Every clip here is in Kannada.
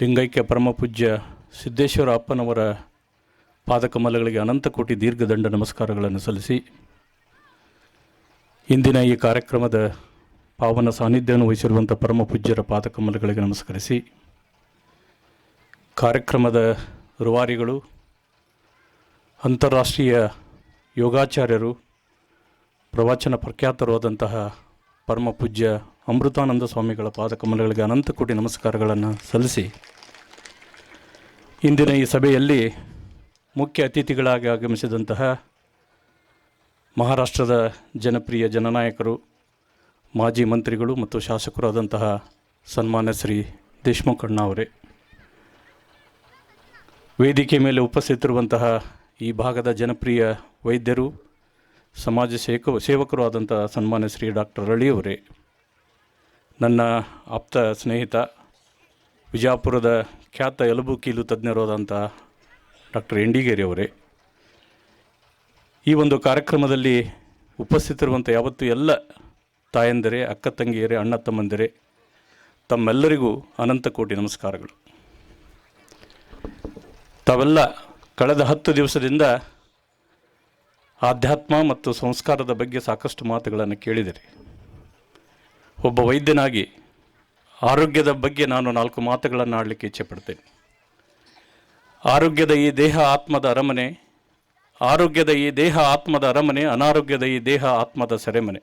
ಲಿಂಗೈಕ್ಯ ಪರಮ ಪೂಜ್ಯ ಸಿದ್ದೇಶ್ವರ ಅಪ್ಪನವರ ಪಾದಕಮಲಗಳಿಗೆ ಅನಂತ ಕೋಟಿ ದೀರ್ಘದಂಡ ನಮಸ್ಕಾರಗಳನ್ನು ಸಲ್ಲಿಸಿ, ಇಂದಿನ ಈ ಕಾರ್ಯಕ್ರಮದ ಪಾವನ ಸಾನ್ನಿಧ್ಯವನ್ನು ವಹಿಸಿರುವಂಥ ಪರಮ ಪೂಜ್ಯರ ಪಾದಕಮಲಗಳಿಗೆ ನಮಸ್ಕರಿಸಿ, ಕಾರ್ಯಕ್ರಮದ ರುವಾರಿಗಳು, ಅಂತಾರಾಷ್ಟ್ರೀಯ ಯೋಗಾಚಾರ್ಯರು, ಪ್ರವಚನ ಪ್ರಖ್ಯಾತರಾದಂತಹ ಪರಮ ಪೂಜ್ಯ ಅಮೃತಾನಂದ ಸ್ವಾಮಿಗಳ ಪಾದಕಮಲಗಳಿಗೆ ಅನಂತ ಕೋಟಿ ನಮಸ್ಕಾರಗಳನ್ನು ಸಲ್ಲಿಸಿ ಇಂದಿನ ಈ ಸಭೆಯಲ್ಲಿ ಮುಖ್ಯ ಅತಿಥಿಗಳಾಗಿ ಆಗಮಿಸಿದಂತಹ ಮಹಾರಾಷ್ಟ್ರದ ಜನಪ್ರಿಯ ಜನನಾಯಕರು, ಮಾಜಿ ಮಂತ್ರಿಗಳು ಮತ್ತು ಶಾಸಕರಾದಂತಹ ಸನ್ಮಾನ್ಯ ಶ್ರೀ ದೇಶ್ಮುಖಣ್ಣ ಅವರೇ. ವೇದಿಕೆ ಮೇಲೆ ಉಪಸ್ಥಿತಿರುವಂತಹ ಈ ಭಾಗದ ಜನಪ್ರಿಯ ವೈದ್ಯರು ಸಮಾಜ ಸೇಕ ಸೇವಕರು ಆದಂಥ ಸನ್ಮಾನ್ಯ ಶ್ರೀ ಡಾಕ್ಟರ್ ರಳಿಯವರೇ ನನ್ನ ಆಪ್ತ ಸ್ನೇಹಿತ ವಿಜಯಪುರದ ಖ್ಯಾತ ಎಲುಬು ಕೀಲು ತಜ್ಞರಾದಂಥ ಡಾಕ್ಟರ್ ಎಂಡಿಗೇರಿಯವರೇ ಈ ಒಂದು ಕಾರ್ಯಕ್ರಮದಲ್ಲಿ ಉಪಸ್ಥಿತಿರುವಂಥ ಯಾವತ್ತೂ ಎಲ್ಲ ತಾಯಂದರೆ, ಅಕ್ಕ ತಂಗಿಯರೇ, ಅಣ್ಣ ತಮ್ಮಂದಿರೇ, ತಮ್ಮೆಲ್ಲರಿಗೂ ಅನಂತ ಕೋಟಿ ನಮಸ್ಕಾರಗಳು. ತಾವೆಲ್ಲ ಕಳೆದ ಹತ್ತು ದಿವಸದಿಂದ ಆಧ್ಯಾತ್ಮ ಮತ್ತು ಸಂಸ್ಕಾರದ ಬಗ್ಗೆ ಸಾಕಷ್ಟು ಮಾತುಗಳನ್ನು ಕೇಳಿದಿರಿ. ಒಬ್ಬ ವೈದ್ಯನಾಗಿ ಆರೋಗ್ಯದ ಬಗ್ಗೆ ನಾನು ನಾಲ್ಕು ಮಾತುಗಳನ್ನು ಆಡಲಿಕ್ಕೆ ಇಚ್ಛೆಪಡ್ತೇನೆ ಆರೋಗ್ಯದ ಈ ದೇಹ ಆತ್ಮದ ಅರಮನೆ, ಆರೋಗ್ಯದ ಈ ದೇಹ ಆತ್ಮದ ಅರಮನೆ, ಅನಾರೋಗ್ಯದ ಈ ದೇಹ ಆತ್ಮದ ಸೆರೆಮನೆ.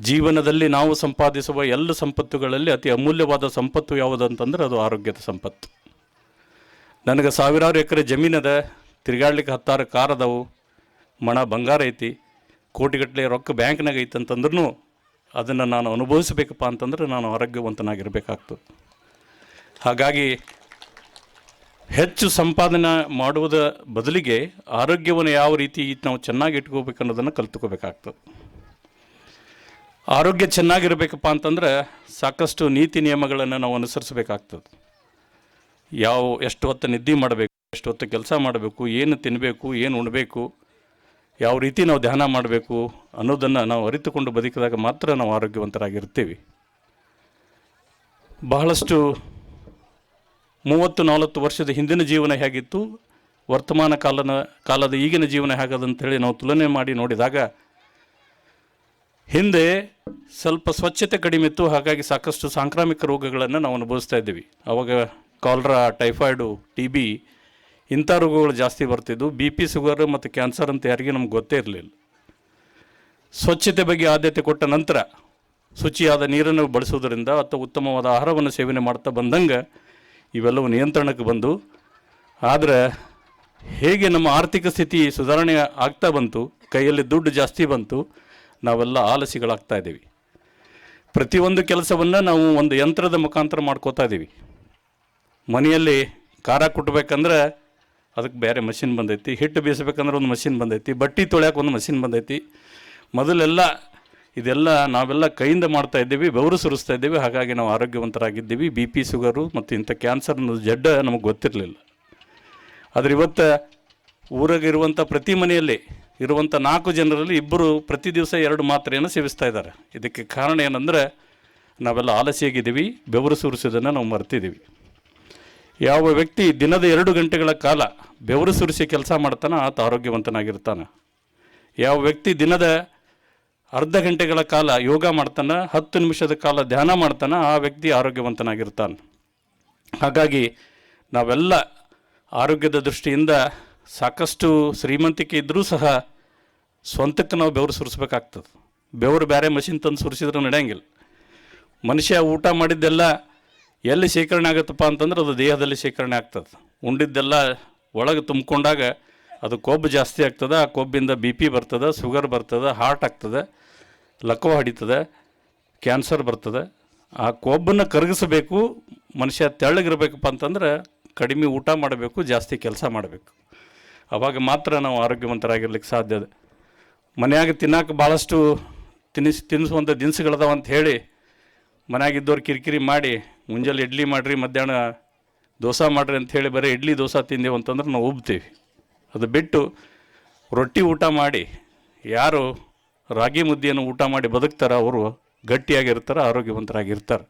ಜೀವನದಲ್ಲಿ ನಾವು ಸಂಪಾದಿಸುವ ಎಲ್ಲ ಸಂಪತ್ತುಗಳಲ್ಲಿ ಅತಿ ಅಮೂಲ್ಯವಾದ ಸಂಪತ್ತು ಯಾವುದಂತಂದ್ರೆ ಅದು ಆರೋಗ್ಯದ ಸಂಪತ್ತು. ನನಗೆ ಸಾವಿರಾರು ಎಕರೆ ಜಮೀನದ ತಿರುಗಾಡ್ಲಿಕ್ಕೆ ಹತ್ತಾರು ಕಾರದವು ಮಣ ಬಂಗಾರ ಐತಿ ಕೋಟಿಗಟ್ಟಲೆ ರೊಕ್ಕ ಬ್ಯಾಂಕ್ನಾಗ ಐತಿ ಅಂತಂದ್ರೂ ಅದನ್ನು ನಾನು ಅನುಭವಿಸಬೇಕಪ್ಪ ಅಂತಂದ್ರೆ ನಾನು ಆರೋಗ್ಯವಂತನಾಗಿರಬೇಕಾಗ್ತದೆ. ಹಾಗಾಗಿ ಹೆಚ್ಚು ಸಂಪಾದನೆ ಮಾಡುವುದ ಬದಲಿಗೆ ಆರೋಗ್ಯವನ್ನು ಯಾವ ರೀತಿ ನಾವು ಚೆನ್ನಾಗಿ ಇಟ್ಕೋಬೇಕು ಅನ್ನೋದನ್ನು ಕಲ್ತ್ಕೋಬೇಕಾಗ್ತದೆ. ಆರೋಗ್ಯ ಚೆನ್ನಾಗಿರಬೇಕಪ್ಪ ಅಂತಂದ್ರೆ ಸಾಕಷ್ಟು ನೀತಿ ನಿಯಮಗಳನ್ನು ನಾವು ಅನುಸರಿಸಬೇಕಾಗ್ತದೆ. ಯಾವ ಎಷ್ಟು ಹೊತ್ತು ನಿದ್ದೆ ಮಾಡಬೇಕು ಎಷ್ಟು ಹೊತ್ತು ಕೆಲಸ ಮಾಡಬೇಕು, ಏನು ತಿನ್ನಬೇಕು ಏನು ಉಣಬೇಕು ಯಾವ ರೀತಿ ನಾವು ಧ್ಯಾನ ಮಾಡಬೇಕು ಅನ್ನೋದನ್ನು ನಾವು ಅರಿತುಕೊಂಡು ಬದುಕಿದಾಗ ಮಾತ್ರ ನಾವು ಆರೋಗ್ಯವಂತರಾಗಿರ್ತೀವಿ. ಬಹಳಷ್ಟು ಮೂವತ್ತು ನಲವತ್ತು ವರ್ಷದ ಹಿಂದಿನ ಜೀವನ ಹೇಗಿತ್ತು, ವರ್ತಮಾನ ಕಾಲನ, ಕಾಲದ ಈಗಿನ ಜೀವನ ಹೇಗದಂತೇಳಿ ನಾವು ತುಲನೆ ಮಾಡಿ ನೋಡಿದಾಗ ಹಿಂದೆ ಸ್ವಲ್ಪ ಸ್ವಚ್ಛತೆ ಕಡಿಮೆ ಇತ್ತು, ಹಾಗಾಗಿ ಸಾಕಷ್ಟು ಸಾಂಕ್ರಾಮಿಕ ರೋಗಗಳನ್ನು ನಾವು ಅನುಭವಿಸ್ತಾ ಇದ್ದೀವಿ. ಆವಾಗ ಕಾಲ್ರಾ, ಟೈಫಾಯ್ಡು, ಟಿ ಬಿ ಇಂಥ ರೋಗಗಳು ಜಾಸ್ತಿ ಬರ್ತಿದ್ವು. ಬಿ ಪಿ ಶುಗರ್ ಮತ್ತು ಕ್ಯಾನ್ಸರ್ ಅಂತ ಯಾರಿಗೂ ನಮ್ಗೆ ಗೊತ್ತೇ ಇರಲಿಲ್ಲ. ಸ್ವಚ್ಛತೆ ಬಗ್ಗೆ ಆದ್ಯತೆ ಕೊಟ್ಟ ನಂತರ ಶುಚಿಯಾದ ನೀರನ್ನು ಬಳಸುವುದರಿಂದ ಅಥವಾ ಉತ್ತಮವಾದ ಆಹಾರವನ್ನು ಸೇವನೆ ಮಾಡ್ತಾ ಬಂದಂಗೆ ಇವೆಲ್ಲವೂ ನಿಯಂತ್ರಣಕ್ಕೆ ಬಂದು, ಆದರೆ ಹೇಗೆ ನಮ್ಮ ಆರ್ಥಿಕ ಸ್ಥಿತಿ ಸುಧಾರಣೆ ಆಗ್ತಾ ಬಂತು, ಕೈಯಲ್ಲಿ ದುಡ್ಡು ಜಾಸ್ತಿ ಬಂತು, ನಾವೆಲ್ಲ ಆಲಸಿಗಳಾಗ್ತಾ ಇದ್ದೀವಿ. ಪ್ರತಿಯೊಂದು ಕೆಲಸವನ್ನು ನಾವು ಒಂದು ಯಂತ್ರದ ಮುಖಾಂತರ ಮಾಡ್ಕೋತಾ ಇದ್ದೀವಿ. ಮನೆಯಲ್ಲಿ ಖಾರ ಕುಟ್ಟಬೇಕಂದ್ರೆ ಅದಕ್ಕೆ ಬೇರೆ ಮಷಿನ್ ಬಂದೈತಿ. ಹಿಟ್ಟು ಬೀಸಬೇಕಂದ್ರೆ ಒಂದು ಮಷಿನ್ ಬಂದೈತಿ. ಬಟ್ಟೆ ತೊಳ್ಯಾಕೆ ಒಂದು ಮಷಿನ್ ಬಂದೈತಿ. ಮೊದಲೆಲ್ಲ ಇದೆಲ್ಲ ನಾವೆಲ್ಲ ಕೈಯಿಂದ ಮಾಡ್ತಾ ಇದ್ದೀವಿ, ಬೆವರು ಸುರಿಸ್ತಾ ಇದ್ದೀವಿ. ಹಾಗಾಗಿ ನಾವು ಆರೋಗ್ಯವಂತರಾಗಿದ್ದೀವಿ. ಬಿ ಪಿ ಶುಗರು ಮತ್ತು ಇಂಥ ಕ್ಯಾನ್ಸರ್ ಅನ್ನೋದು ಜಡ್ಡ ನಮಗೆ ಗೊತ್ತಿರಲಿಲ್ಲ. ಆದರೆ ಇವತ್ತು ಊರಾಗಿರುವಂಥ ಪ್ರತಿ ಮನೆಯಲ್ಲಿ ಇರುವಂಥ ನಾಲ್ಕು ಜನರಲ್ಲಿ ಇಬ್ಬರು ಪ್ರತಿ ದಿವಸ ಎರಡು ಮಾತ್ರೆಯನ್ನು ಸೇವಿಸ್ತಾ ಇದ್ದಾರೆ. ಇದಕ್ಕೆ ಕಾರಣ ಏನಂದರೆ ನಾವೆಲ್ಲ ಆಲಸಿಯಾಗಿದ್ದೀವಿ ಬೆವರು ಸುರಿಸೋದನ್ನು ನಾವು ಮರ್ತಿದ್ದೀವಿ. ಯಾವ ವ್ಯಕ್ತಿ ದಿನದ ಎರಡು ಗಂಟೆಗಳ ಕಾಲ ಬೆವರು ಸುರಿಸಿ ಕೆಲಸ ಮಾಡ್ತಾನೆ ಆತ ಆರೋಗ್ಯವಂತನಾಗಿರ್ತಾನೆ. ಯಾವ ವ್ಯಕ್ತಿ ದಿನದ ಅರ್ಧ ಗಂಟೆಗಳ ಕಾಲ ಯೋಗ ಮಾಡ್ತಾನೆ, ಹತ್ತು ನಿಮಿಷದ ಕಾಲ ಧ್ಯಾನ ಮಾಡ್ತಾನೆ, ಆ ವ್ಯಕ್ತಿ ಆರೋಗ್ಯವಂತನಾಗಿರ್ತಾನೆ. ಹಾಗಾಗಿ ನಾವೆಲ್ಲ ಆರೋಗ್ಯದ ದೃಷ್ಟಿಯಿಂದ ಸಾಕಷ್ಟು ಶ್ರೀಮಂತಿಕೆ ಇದ್ದರೂ ಸಹ ಸ್ವಂತಕ್ಕೆ ನಾವು ಬೆವರು ಸುರಿಸ್ಬೇಕಾಗ್ತದೆ. ಬೆವರು ಬೇರೆ ಮಷಿನ್ ತಂದು ಸುರಿಸಿದ್ರೆ ನಡೆಯಂಗಿಲ್ಲ. ಮನುಷ್ಯ ಊಟ ಮಾಡಿದ್ದೆಲ್ಲ ಎಲ್ಲಿ ಶೇಖರಣೆ ಆಗುತ್ತಪ್ಪ ಅಂತಂದ್ರೆ ಅದು ದೇಹದಲ್ಲಿ ಶೇಖರಣೆ ಆಗ್ತದೆ. ಉಂಡಿದ್ದೆಲ್ಲ ಒಳಗೆ ತುಂಬಿಕೊಂಡಾಗ ಅದು ಕೊಬ್ಬು ಜಾಸ್ತಿ ಆಗ್ತದೆ, ಆ ಕೊಬ್ಬಿಂದ ಬಿ ಪಿ ಬರ್ತದೆ, ಶುಗರ್ ಬರ್ತದೆ, ಹಾರ್ಟ್ ಆಗ್ತದೆ, ಲಕೋ ಹಿಡಿತದೆ, ಕ್ಯಾನ್ಸರ್ ಬರ್ತದೆ. ಆ ಕೊಬ್ಬನ್ನು ಕರಗಿಸಬೇಕು, ಮನುಷ್ಯ ತೆಳ್ಳಗಿರಬೇಕಪ್ಪ ಅಂತಂದ್ರೆ ಕಡಿಮೆ ಊಟ ಮಾಡಬೇಕು, ಜಾಸ್ತಿ ಕೆಲಸ ಮಾಡಬೇಕು. ಅವಾಗ ಮಾತ್ರ ನಾವು ಆರೋಗ್ಯವಂತರಾಗಿರ್ಲಿಕ್ಕೆ ಸಾಧ್ಯ ಮನ್ಯಾಗ ತಿನ್ನಕ್ಕೆ ಭಾಳಷ್ಟು ತಿನಿಸ್ ತಿನ್ನಿಸುವಂಥ ದಿನಸುಗಳದಾವ ಅಂತ ಹೇಳಿ ಮನ್ಯಾಗಿದ್ದವ್ರು ಕಿರಿಕಿರಿ ಮಾಡಿ, ಮುಂಜಾನೆ ಇಡ್ಲಿ ಮಾಡಿರಿ, ಮಧ್ಯಾಹ್ನ ದೋಸೆ ಮಾಡಿರಿ ಅಂತ ಹೇಳಿ ಬರೀ ಇಡ್ಲಿ ದೋಸೆ ತಿಂದೇವು ಅಂತಂದ್ರೆ ನಾವು ಉಬ್ತೀವಿ. ಅದು ಬಿಟ್ಟು ರೊಟ್ಟಿ ಊಟ ಮಾಡಿ, ಯಾರು ರಾಗಿ ಮುದ್ದೆಯನ್ನು ಊಟ ಮಾಡಿ ಬದುಕ್ತಾರೆ ಅವರು ಗಟ್ಟಿಯಾಗಿರ್ತಾರೆ, ಆರೋಗ್ಯವಂತರಾಗಿರ್ತಾರೆ.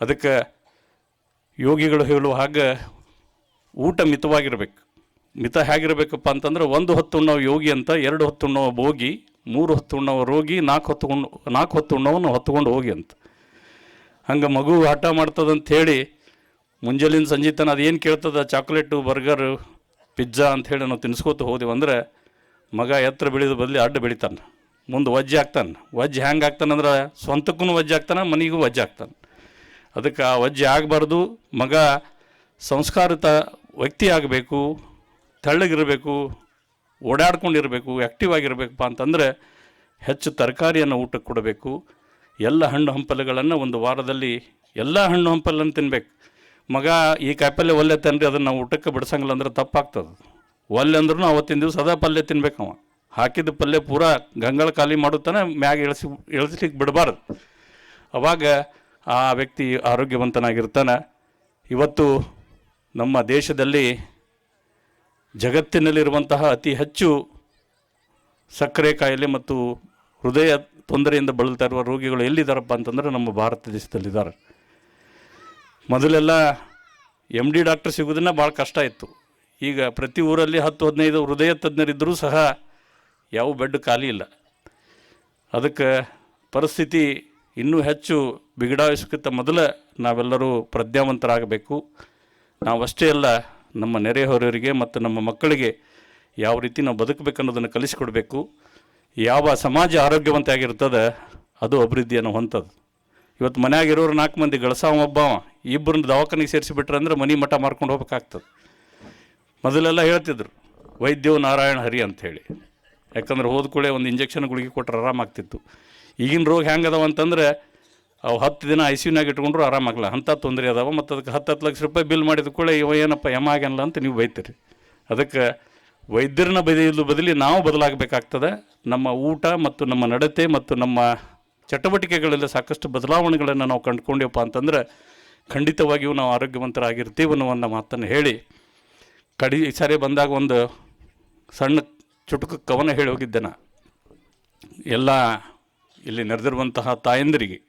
ಅದಕ್ಕೆ ಯೋಗಿಗಳು ಹೇಳುವ ಹಾಗೆ ಊಟ ಮಿತವಾಗಿರ್ಬೇಕು. ಮಿತ ಹೇಗಿರಬೇಕಪ್ಪ ಅಂತಂದ್ರೆ ಒಂದು ಹೊತ್ತು ಉಣ್ಣವ ಯೋಗಿ ಅಂತ ಎರಡು ಹೊತ್ತು ಉಣ್ಣವ ಭೋಗಿ, ಮೂರು ಹೊತ್ತು ಉಣ್ಣವ ರೋಗಿ, ನಾಲ್ಕು ಹೊತ್ತು ನಾಲ್ಕು ಹೊತ್ತು ಉಣ್ಣವನ್ನು ಹೊತ್ಕೊಂಡು ಹೋಗಿ ಅಂತ. ಹಂಗೆ ಮಗು ಹಠ ಮಾಡ್ತದಂತ ಹೇಳಿ ಮುಂಜಾನೆ ಸಂಜೆ ತನ ಅದೇನು ಕೇಳ್ತದ, ಚಾಕ್ಲೇಟು, ಬರ್ಗರು, ಪಿಜ್ಜಾ ಅಂತ ಹೇಳಿ ನಾವು ತಿನ್ಸ್ಕೋತ ಹೋದೆವು ಅಂದ್ರೆ ಮಗ ಎತ್ತರ ಬೆಳೆದ ಬದಲಿ ಅಡ್ಡ ಬೆಳಿತಾನೆ. ಮುಂದೆ ವಜ್ಜೆ ಆಗ್ತಾನೆ. ವಜ್ಜೆ ಹೆಂಗೆ ಆಗ್ತಾನಂದ್ರೆ ಸ್ವಂತಕ್ಕೂ ವಜ್ಜೆ ಆಗ್ತಾನೆ, ಮನೆಗೂ ವಜ್ಜೆ ಆಗ್ತಾನೆ. ಅದಕ್ಕೆ ಆ ವಜ್ಜೆ ಆಗಬಾರ್ದು, ಮಗ ಸಂಸ್ಕಾರಿತ ವ್ಯಕ್ತಿ ಆಗಬೇಕು, ತೆಳ್ಳಗಿರಬೇಕು, ಓಡಾಡ್ಕೊಂಡಿರಬೇಕು ಆ್ಯಕ್ಟಿವ್ ಆಗಿರಬೇಕಪ್ಪ ಅಂತಂದರೆ ಹೆಚ್ಚು ತರಕಾರಿಯನ್ನು ಊಟಕ್ಕೆ ಕೊಡಬೇಕು. ಎಲ್ಲ ಹಣ್ಣು ಹಂಪಲುಗಳನ್ನು ಒಂದು ವಾರದಲ್ಲಿ ಎಲ್ಲ ಹಣ್ಣು ಹಂಪಲನ್ನು ತಿನ್ಬೇಕು. ಮಗ ಈ ಕಾಯಿಪಲ್ಯ ಒಲ್ಲೆ ತನ್ರಿ ಅದನ್ನು ನಾವು ಊಟಕ್ಕೆ ಬಿಡ್ಸಂಗಿಲ್ಲ ಅಂದ್ರೆ ತಪ್ಪಾಗ್ತದೆ. ಒಲ್ಲೆ ಅಂದ್ರೂ ಅವತ್ತಿನ ದಿವಸ ಅದ ಪಲ್ಯ ತಿನ್ಬೇಕು ಅವ ಹಾಕಿದ ಪಲ್ಯ ಪೂರಾ ಗಂಗಳ ಖಾಲಿ ಮಾಡುತ್ತಾನೆ ಮ್ಯಾಗ ಇಳಿಸಿ ಇಳಿಸ್ಲಿಕ್ಕೆ ಬಿಡಬಾರ್ದು. ಅವಾಗ ಆ ವ್ಯಕ್ತಿ ಆರೋಗ್ಯವಂತನಾಗಿರ್ತಾನೆ. ಇವತ್ತು ನಮ್ಮ ದೇಶದಲ್ಲಿ ಜಗತ್ತಿನಲ್ಲಿರುವಂತಹ ಅತಿ ಹೆಚ್ಚು ಸಕ್ಕರೆ ಕಾಯಿಲೆ ಮತ್ತು ಹೃದಯ ತೊಂದರೆಯಿಂದ ಬಳಲ್ತಾ ಇರುವ ರೋಗಿಗಳು ಎಲ್ಲಿದ್ದಾರಪ್ಪ ಅಂತಂದ್ರೆ ನಮ್ಮ ಭಾರತ ದೇಶದಲ್ಲಿದ್ದಾರೆ. ಮೊದಲೆಲ್ಲ ಎಂ ಡಿ ಡಾಕ್ಟರ್ ಸಿಗೋದನ್ನ ಭಾಳ ಕಷ್ಟ ಇತ್ತು. ಈಗ ಪ್ರತಿ ಊರಲ್ಲಿ ಹತ್ತು, ಹದಿನೈದು ಹೃದಯ ತಜ್ಞರಿದ್ದರೂ ಸಹ ಯಾವ ಬೆಡ್ ಖಾಲಿ ಇಲ್ಲ. ಅದಕ್ಕೆ ಪರಿಸ್ಥಿತಿ ಇನ್ನೂ ಹೆಚ್ಚು ಬಿಗಡಾಯಿಸೋಕ್ಕಿಂತ ಮೊದಲು ನಾವೆಲ್ಲರೂ ಪ್ರಜ್ಞಾವಂತರಾಗಬೇಕು. ನಾವಷ್ಟೇ ಅಲ್ಲ, ನಮ್ಮ ನೆರೆಹೊರೆಯವರಿಗೆ ಮತ್ತು ನಮ್ಮ ಮಕ್ಕಳಿಗೆ ಯಾವ ರೀತಿ ನಾವು ಬದುಕಬೇಕನ್ನೋದನ್ನು ಕಲಿಸಿಕೊಡ್ಬೇಕು. ಯಾವ ಸಮಾಜ ಆರೋಗ್ಯವಂತ ಆಗಿರ್ತದೆ ಅದು ಅಭಿವೃದ್ಧಿಯನ್ನು ಹೊಂತದು ಇವತ್ತು ಮನೆಯಾಗಿರೋರು ನಾಲ್ಕು ಮಂದಿ ಗಳಸಾವ ಒಬ್ಬವ, ಇಬ್ಬರನ್ನ ದವಾಖಾನೆಗೆ ಸೇರಿಸಿಬಿಟ್ರೆ ಅಂದ್ರೆ ಮನೆ ಮಠ ಮಾರ್ಕೊಂಡು ಹೋಗ್ಬೇಕಾಗ್ತದೆ. ಮೊದಲೆಲ್ಲ ಹೇಳ್ತಿದ್ರು ವೈದ್ಯವು ನಾರಾಯಣ ಹರಿ ಅಂತ ಹೇಳಿ ಯಾಕಂದ್ರೆ ಹೋದ ಕೂಡಲೇ ಒಂದು ಇಂಜೆಕ್ಷನ್ ಗುಳಿಗೆ ಕೊಟ್ಟರೆ ಆರಾಮಾಗ್ತಿತ್ತು ಈಗಿನ ರೋಗ ಹೆಂಗದವ ಅಂತಂದ್ರೆ, ಅವು ಹತ್ತು ದಿನ ಐ ಸಿ ಯುನಾಗ ಇಟ್ಕೊಂಡ್ರು ಆರಾಮಾಗಲ್ಲ ಅಂಥ ತೊಂದರೆ ಅದಾವ. ಮತ್ತು ಅದಕ್ಕೆ ಹತ್ತು ಹತ್ತು ಲಕ್ಷ ರೂಪಾಯಿ ಬಿಲ್ ಮಾಡಿದ ಕೂಡ ಇವ ಏನಪ್ಪ ಯಮ ಆಗ್ಯಾನಲ್ಲ ಅಂತ ನೀವು ಬೈತೀರಿ. ಅದಕ್ಕೆ ವೈದ್ಯರನ್ನ ಬದಲು ಬದಲಿ ನಾವು ಬದಲಾಗಬೇಕಾಗ್ತದೆ. ನಮ್ಮ ಊಟ ಮತ್ತು ನಮ್ಮ ನಡತೆ ಮತ್ತು ನಮ್ಮ ಚಟುವಟಿಕೆಗಳಲ್ಲಿ ಸಾಕಷ್ಟು ಬದಲಾವಣೆಗಳನ್ನು ನಾವು ಕಂಡುಕೊಂಡೇವಪ್ಪ ಅಂತಂದ್ರೆ, ಖಂಡಿತವಾಗಿಯೂ ನಾವು ಆರೋಗ್ಯವಂತರಾಗಿರ್ತೀವಿ ಅನ್ನೋ ಮಾತನ್ನು ಹೇಳಿ, ಕಡಿ ಸರಿ ಬಂದಾಗ ಒಂದು ಸಣ್ಣ ಚುಟುಕು ಕವನ ಹೇಳಿ ಹೋಗಿದ್ದೆ ಎಲ್ಲ ಇಲ್ಲಿ ನಡೆದಿರುವಂತಹ ತಾಯಂದಿರಿಗೆ.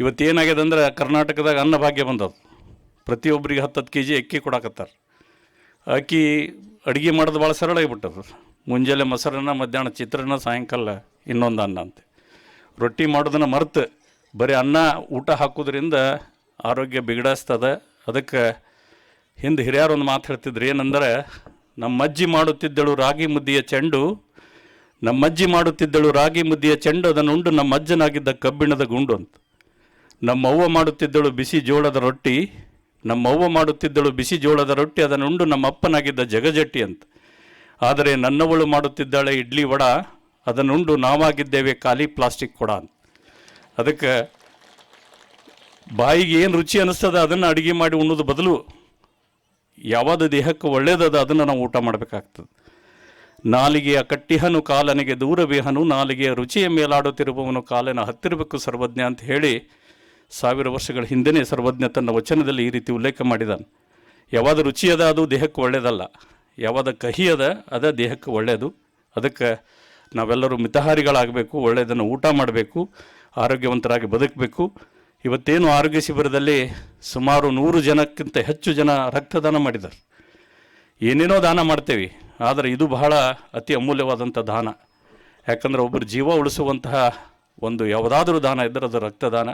ಇವತ್ತೇನಾಗ್ಯದಂದ್ರೆ, ಕರ್ನಾಟಕದಾಗ ಅನ್ನಭಾಗ್ಯ ಬಂದದ್ದು. ಪ್ರತಿಯೊಬ್ಬರಿಗೆ ಹತ್ತು ಹತ್ತು ಕೆ ಜಿ ಅಕ್ಕಿ ಕೊಡಾಕತ್ತಾರೆ. ಅಕ್ಕಿ ಅಡುಗೆ ಮಾಡೋದು ಭಾಳ ಸರಳ ಆಗಿಬಿಟ್ಟದ. ಮುಂಜಾನೆ ಮೊಸರನ್ನ, ಮಧ್ಯಾಹ್ನ ಚಿತ್ರಾನ್ನ, ಸಾಯಂಕಾಲ ಇನ್ನೊಂದು ಅನ್ನ ಅಂತೆ. ರೊಟ್ಟಿ ಮಾಡೋದನ್ನು ಮರೆತು ಬರೀ ಅನ್ನ ಊಟ ಹಾಕೋದ್ರಿಂದ ಆರೋಗ್ಯ ಬಿಗಡಿಸ್ತದೆ. ಅದಕ್ಕೆ ಹಿಂದೆ ಹಿರಿಯರೊಂದು ಮಾತು ಹೇಳ್ತಿದ್ರು. ಏನಂದರೆ ನಮ್ಮ ಅಜ್ಜಿ ಮಾಡುತ್ತಿದ್ದಳು ರಾಗಿ ಮುದ್ದಿಯ ಚೆಂಡು. ನಮ್ಮ ಅಜ್ಜಿ ಮಾಡುತ್ತಿದ್ದಳು ರಾಗಿ ಮುದ್ದಿಯ ಚೆಂಡು, ಅದನ್ನು ಉಂಡು ನಮ್ಮ ಅಜ್ಜನಾಗಿದ್ದ ಕಬ್ಬಿಣದ ಗುಂಡು ಅಂತ. ನಮ್ಮ ಅವ್ವ ಮಾಡುತ್ತಿದ್ದಳು ಬಿಸಿ ಜೋಳದ ರೊಟ್ಟಿ. ನಮ್ಮ ಅವ್ವ ಮಾಡುತ್ತಿದ್ದಳು ಬಿಸಿ ಜೋಳದ ರೊಟ್ಟಿ, ಅದನ್ನು ಉಂಡು ನಮ್ಮ ಅಪ್ಪನಾಗಿದ್ದ ಜಗಜಟ್ಟಿ ಅಂತ. ಆದರೆ ನನ್ನವಳು ಮಾಡುತ್ತಿದ್ದಾಳೆ ಇಡ್ಲಿ ವಡ ಅದನ್ನುಂಡು ನಾವಾಗಿದ್ದೇವೆ ಖಾಲಿ ಪ್ಲಾಸ್ಟಿಕ್ ಕೊಡ ಅಂತ. ಅದಕ್ಕೆ ಬಾಯಿಗೆ ಏನು ರುಚಿ ಅನ್ನಿಸ್ತದ ಅದನ್ನು ಅಡುಗೆ ಮಾಡಿ ಉಣ್ಣೋದು ಬದಲು ಯಾವುದು ದೇಹಕ್ಕೆ ಒಳ್ಳೆಯದದ ಅದನ್ನು ನಾವು ಊಟ ಮಾಡಬೇಕಾಗ್ತದೆ. ನಾಲಿಗೆಯ ಕಟ್ಟಿಹನು ಕಾಲನಿಗೆ ದೂರಬೇಹನು ನಾಲಿಗೆಯ ರುಚಿಯ ಮೇಲಾಡುತ್ತಿರುವವನು ಕಾಲನ ಹತ್ತಿರಬೇಕು ಸರ್ವಜ್ಞ ಅಂತ ಹೇಳಿ ಸಾವಿರ ವರ್ಷಗಳ ಹಿಂದೆಯೇ ಸರ್ವಜ್ಞ ತನ್ನ ವಚನದಲ್ಲಿ ಈ ರೀತಿ ಉಲ್ಲೇಖ ಯಾವಾಗ ರುಚಿ ಅದ ಅದು ದೇಹಕ್ಕೆ ಒಳ್ಳೆಯದಲ್ಲ. ಯಾವಾಗ ಕಹಿ ಅದ ಅದ ದೇಹಕ್ಕೆ ಒಳ್ಳೆಯದು. ಅದಕ್ಕೆ ನಾವೆಲ್ಲರೂ ಮಿತಹಾರಿಗಳಾಗಬೇಕು, ಒಳ್ಳೆಯದನ್ನು ಊಟ ಮಾಡಬೇಕು, ಆರೋಗ್ಯವಂತರಾಗಿ ಬದುಕಬೇಕು. ಇವತ್ತೇನು ಆರೋಗ್ಯ ಶಿಬಿರದಲ್ಲಿ ಸುಮಾರು ನೂರು ಜನಕ್ಕಿಂತ ಹೆಚ್ಚು ಜನ ರಕ್ತದಾನ ಮಾಡಿದ್ದಾರೆ. ಏನೇನೋ ದಾನ ಮಾಡ್ತೇವೆ, ಆದರೆ ಇದು ಬಹಳ ಅತಿ ಅಮೂಲ್ಯವಾದಂಥ ದಾನ. ಯಾಕಂದರೆ ಒಬ್ಬರು ಜೀವ ಉಳಿಸುವಂತಹ ಒಂದು ಯಾವುದಾದ್ರೂ ದಾನ ಇದ್ದರೆ ಅದು ರಕ್ತದಾನ.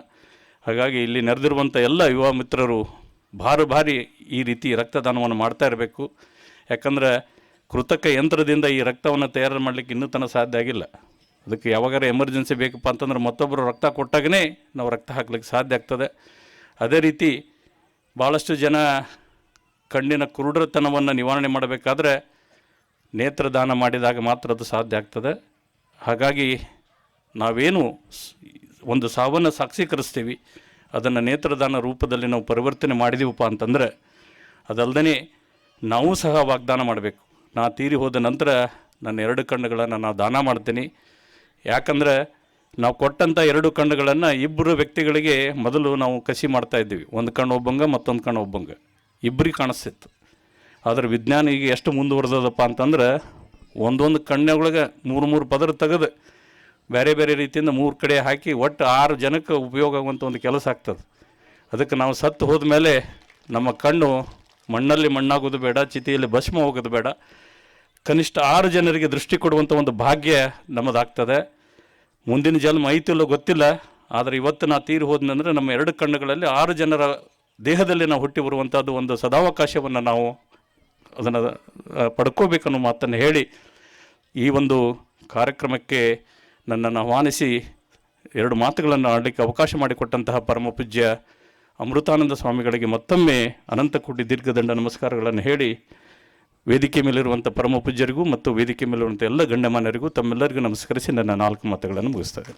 ಹಾಗಾಗಿ ಇಲ್ಲಿ ನೆರೆದಿರುವಂಥ ಎಲ್ಲ ಯುವ ಮಿತ್ರರು ಭಾರಿ ಭಾರಿ ಈ ರೀತಿ ರಕ್ತದಾನವನ್ನು ಮಾಡ್ತಾ ಇರಬೇಕು. ಯಾಕಂದರೆ ಕೃತಕ ಯಂತ್ರದಿಂದ ಈ ರಕ್ತವನ್ನು ತಯಾರು ಮಾಡಲಿಕ್ಕೆ ಇನ್ನೂ ತನಕ ಸಾಧ್ಯ ಆಗಿಲ್ಲ. ಅದಕ್ಕೆ ಯಾವಾಗಾರ ಎಮರ್ಜೆನ್ಸಿ ಬೇಕಪ್ಪ ಅಂತಂದ್ರೆ ಮತ್ತೊಬ್ಬರು ರಕ್ತ ಕೊಟ್ಟಾಗನೇ ನಾವು ರಕ್ತ ಹಾಕ್ಲಿಕ್ಕೆ ಸಾಧ್ಯ ಆಗ್ತದೆ. ಅದೇ ರೀತಿ ಭಾಳಷ್ಟು ಜನ ಕಣ್ಣಿನ ಕುರುಡ್ರತನವನ್ನು ನಿವಾರಣೆ ಮಾಡಬೇಕಾದ್ರೆ ನೇತ್ರದಾನ ಮಾಡಿದಾಗ ಮಾತ್ರ ಅದು ಸಾಧ್ಯ ಆಗ್ತದೆ. ಹಾಗಾಗಿ ನಾವೇನು ಒಂದು ಸಾವನ್ನು ಸಾಕ್ಷೀಕರಿಸ್ತೀವಿ. ಅದನ್ನು ನೇತ್ರದಾನ ರೂಪದಲ್ಲಿ ನಾವು ಪರಿವರ್ತನೆ ಮಾಡಿದೀವಪ್ಪ ಅಂತಂದರೆ ಅದಲ್ಲದೆ ನಾವು ಸಹ ವಾಗ್ದಾನ ಮಾಡಬೇಕು. ನಾ ತೀರಿ ಹೋದ ನಂತರ ನನ್ನ ಎರಡು ಕಣ್ಣುಗಳನ್ನು ನಾನು ದಾನ ಮಾಡ್ತೀನಿ. ಯಾಕಂದರೆ, ನಾವು ಕೊಟ್ಟಂಥ ಎರಡು ಕಣ್ಣುಗಳನ್ನು ಇಬ್ಬರು ವ್ಯಕ್ತಿಗಳಿಗೆ ಮೊದಲು ನಾವು ಕಸಿ ಮಾಡ್ತಾ ಇದ್ದೀವಿ. ಒಂದು ಕಣ್ಣು ಒಬ್ಬಂಗ, ಮತ್ತೊಂದು ಕಣ್ಣು ಒಬ್ಬಂಗ. ಇಬ್ಬರಿಗೆ ಕಾಣಿಸ್ತಿತ್ತು. ಆದರೆ ವಿಜ್ಞಾನ ಈಗ ಎಷ್ಟು ಮುಂದುವರೆದದಪ್ಪ ಅಂತಂದ್ರೆ, ಒಂದೊಂದು ಕಣ್ಣೊಳಗೆ ಮೂರು ಮೂರು ಪದರ ತೆಗೆದು ಬೇರೆ ಬೇರೆ ರೀತಿಯಿಂದ ಮೂರು ಕಡೆ ಹಾಕಿ ಒಟ್ಟು ಆರು ಜನಕ್ಕೆ ಉಪಯೋಗ ಆಗುವಂಥ ಒಂದು ಕೆಲಸ ಆಗ್ತದೆ. ಅದಕ್ಕೆ ನಾವು ಸತ್ತು ಹೋದ ಮೇಲೆ ನಮ್ಮ ಕಣ್ಣು ಮಣ್ಣಲ್ಲಿ ಮಣ್ಣಾಗೋದು ಬೇಡ, ಚಿತಿಯಲ್ಲಿ ಭಸ್ಮ ಹೋಗೋದು ಬೇಡ. ಕನಿಷ್ಠ ಆರು ಜನರಿಗೆ ದೃಷ್ಟಿ ಕೊಡುವಂಥ ಒಂದು ಭಾಗ್ಯ ನಮ್ಮದಾಗ್ತದೆ. ಮುಂದಿನ ಜನ್ಮ ಐತಿಲ್ಲೋ ಗೊತ್ತಿಲ್ಲ, ಆದರೆ ಇವತ್ತು ನಾ ತೀರಿ ಹೋದ್ನಂದರೆ ನಮ್ಮ ಎರಡು ಕಣ್ಣುಗಳಲ್ಲಿ ಆರು ಜನರ ದೇಹದಲ್ಲಿ ನಾವು ಹುಟ್ಟಿ ಬರುವಂಥದ್ದು ಒಂದು ಸದಾವಕಾಶವನ್ನು ನಾವು ಅದನ್ನು ಪಡ್ಕೋಬೇಕನ್ನೋ ಮಾತನ್ನು ಹೇಳಿ ಈ ಒಂದು ಕಾರ್ಯಕ್ರಮಕ್ಕೆ ನನ್ನನ್ನು ಆಹ್ವಾನಿಸಿ ಎರಡು ಮಾತುಗಳನ್ನು ಆಡಲಿಕ್ಕೆ ಅವಕಾಶ ಮಾಡಿಕೊಟ್ಟಂತಹ ಪರಮ ಪೂಜ್ಯ ಅಮೃತಾನಂದ ಸ್ವಾಮಿಗಳಿಗೆ ಮತ್ತೊಮ್ಮೆ ಅನಂತ ಕೋಟಿ ದೀರ್ಘದಂಡ ನಮಸ್ಕಾರಗಳನ್ನು ಹೇಳಿ ವೇದಿಕೆ ಮೇಲಿರುವಂಥ ಪರಮ ಪೂಜ್ಯರಿಗೂ ಮತ್ತು ವೇದಿಕೆ ಮೇಲಿರುವಂಥ ಎಲ್ಲ ಗಣ್ಯಮಾನ್ಯರಿಗೂ ತಮ್ಮೆಲ್ಲರಿಗೂ ನಮಸ್ಕರಿಸಿ ನನ್ನ ನಾಲ್ಕು ಮಾತುಗಳನ್ನು ಮುಗಿಸ್ತೇನೆ.